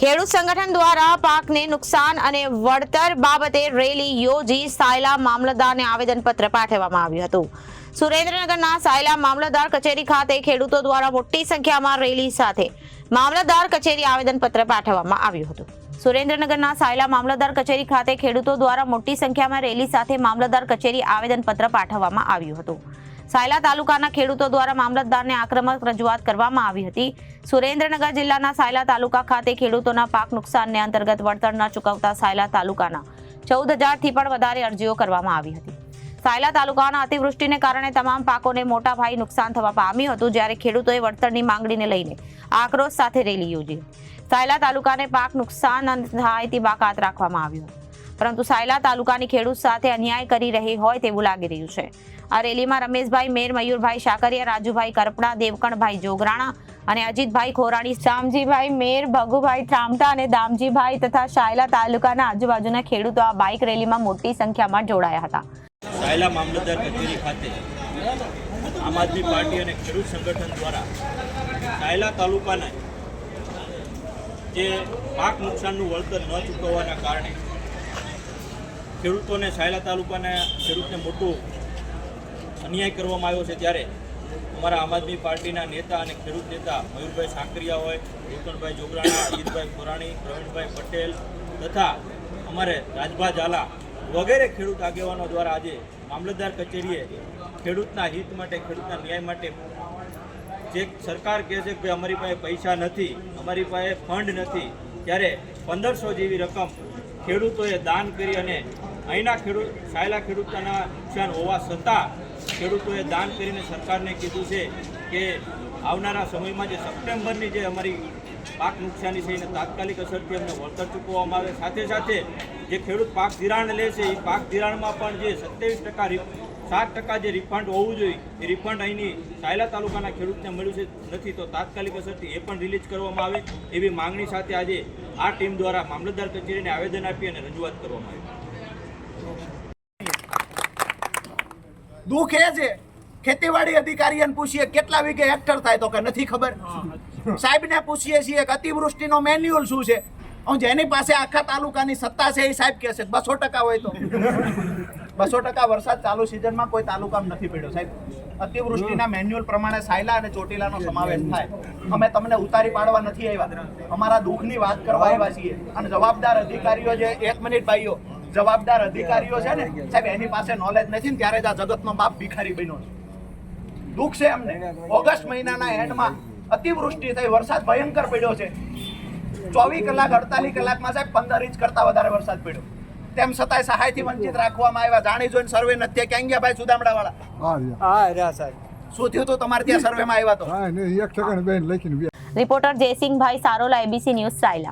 ખેડૂત સંગઠન દ્વારા પાકને નુકસાન અને વળતર બાબતે રેલી યોજી સાયલા મામલતદારને આવેદનપત્ર પાઠવવામાં આવ્યું હતું. સુરેન્દ્રનગરના સાયલા મામલતદાર કચેરી ખાતે ખેડૂતો દ્વારા મોટી સંખ્યામાં રેલી સાથે મામલતદાર કચેરી આવેદનપત્ર પાઠવવામાં આવ્યું હતું. સુરેન્દ્રનગરના સાયલા મામલતદાર કચેરી ખાતે ખેડૂતો દ્વારા મોટી સંખ્યામાં રેલી સાથે મામલતદાર કચેરી આવેદનપત્ર પાઠવવામાં આવ્યું હતું. સાયલા તાલુકાના ખેડૂતો દ્વારા મામલતદારને આક્રમક રજૂઆત કરવામાં આવી હતી. સુરેન્દ્રનગર જિલ્લાના સાયલા તાલુકા ખાતે ખેડૂતોના પાક નુકસાનને અંતર્ગત વળતર ન ચૂકવતા સાયલા તાલુકાના ચૌદ હજારથી પણ વધારે અરજીઓ કરવામાં આવી હતી. સાયલા તાલુકાના અતિવૃષ્ટિને કારણે તમામ પાકોને મોટા ભાઈ નુકસાન થવા પામ્યું હતું, જ્યારે ખેડૂતોએ વળતરની માંગણીને લઈને આક્રોશ સાથે રેલી યોજી. સાયલા તાલુકાને પાક નુકસાન થાય તે બાકાત રાખવામાં આવ્યું પરંતુ સાયલા તાલુકાની ખેડૂત સાથે અન્યાય કરી રહી હોય તેવું લાગી રહ્યું છે. આ રેલીમાં રમેશભાઈ મેર મયુરભાઈ શાકરિયા, રાજુભાઈ કરપડા, દેવકણભાઈ જોગરાણા અને અજીતભાઈ ખોરાણી શામજીભાઈ મેર ભગુભાઈ ત્રામટા અને દામજીભાઈ તથા શાયલા તાલુકાના આજુબાજુના ખેડૂતો આ બાઇક રેલીમાં મોટી સંખ્યામાં જોડાયા હતા. આમ આદમી પાર્ટી અને ખેડૂત સંગઠન દ્વારા કાયલા તાલુકાના જે પાક નુકસાનનું વળતર ન ચૂકવવાના કારણે ખેડૂતોને સાયલા તાલુકાના ખેડૂતને મોટું અન્યાય કરવામાં આવ્યો છે ત્યારે અમારા આમ આદમી પાર્ટીના નેતા અને ખેડૂત નેતા મયુરભાઈ સાંકરિયા હોય દેવકણભાઈ જોગરાણા, અજીતભાઈ ખોરાણી, પ્રવીણભાઈ પટેલ તથા અમારે રાજભા ઝાલા વગેરે ખેડૂત આગેવાનો દ્વારા આજે મામલતદાર કચેરીએ ખેડૂતના હિત માટે, ખેડૂતના ન્યાય માટે જે સરકાર કહે છે કે અમારી પાસે પૈસા નથી, અમારી પાસે ફંડ નથી, ત્યારે પંદરસો જેવી રકમ ખેડૂતોએ દાન કરી અને અહીંના ખેડૂત, સાયલા ખેડૂતોના નુકસાન હોવા છતાં ખેડૂતોએ દાન કરીને સરકારને કીધું છે કે આવનારા સમયમાં જે સપ્ટેમ્બરની જે અમારી પાક નુકસાની છે એને તાત્કાલિક અસરથી અમને વળતર ચૂકવવામાં આવે. સાથે સાથે જે ખેડૂત પાક ધિરાણ લે છે, એ પાક ધિરાણમાં પણ જે સત્યાવીસ ટકા સાત ટકા જે રિફંડ હોવું જોઈએ, એ રિફંડ અહીંની સાયલા તાલુકાના ખેડૂતને મળ્યું છે, નથી તો તાત્કાલિક અસરથી એ પણ રિલીઝ કરવામાં આવે. એવી માંગણી સાથે આજે આ ટીમ દ્વારા મામલતદાર કચેરીને આવેદન આપી અને રજૂઆત કરવામાં આવી. દુઃખ એ છે ખેતીવાડી અધિકારીને પૂછીએ કેટલા વીઘે હેક્ટર થાય તો કે નથી ખબર. સાહેબને પૂછીએ છીએ કે અતિવૃષ્ટિનો મેન્યુઅલ શું છે? હું જેની પાસે આખા તાલુકાની સત્તા છે એ સાહેબ કહે છે બસો ટકા હોય તો. બસો ટકા વરસાદ ચાલુ સિઝનમાં કોઈ તાલુકામાં નથી પડ્યો સાહેબ. અતિવૃષ્ટિના મેન્યુઅલ પ્રમાણે સાયલા અને ચોટીલાનો સમાવેશ થાય. અમે તમને ઉતારી પાડવા નથી આવ્યા. અમારા દુઃખની વાત કરવા આવ્યા છીએ. અને જવાબદાર અધિકારીઓ જે એક મિનિટ ભાઈઓ જવાબદાર અધિકારીઓ છે ને સાહેબ એની પાસે નોલેજ નથી ને ત્યારે જ આ જગતનો બાપ ભિખારી બન્યો છે. દુઃખ છે એમને ઓગસ્ટ મહિનાના એન્ડમાં અતિવૃષ્ટિ થઈ વરસાદ ભયંકર પડ્યો છે. ચોવીસ કલાક અડતાલીસ કલાકમાં સાહેબ પંદર ઇંચ કરતા વધારે વરસાદ પડ્યો. તેમ છતાંય સહાયથી વંચિત રાખવામાં આવ્યા. જાણી જોઈને સર્વે નથી ક્યાં ગયા ભાઈ સુદામડા વાળા હા રહ્યા. સાહેબ. શું થયું હતું તમારે ત્યાં સર્વેમાં આવ્યા તો? હા ને એક સેકન્ડ બેન લખીને reporter Jaysinhbhai Sarola ABC news Sayla.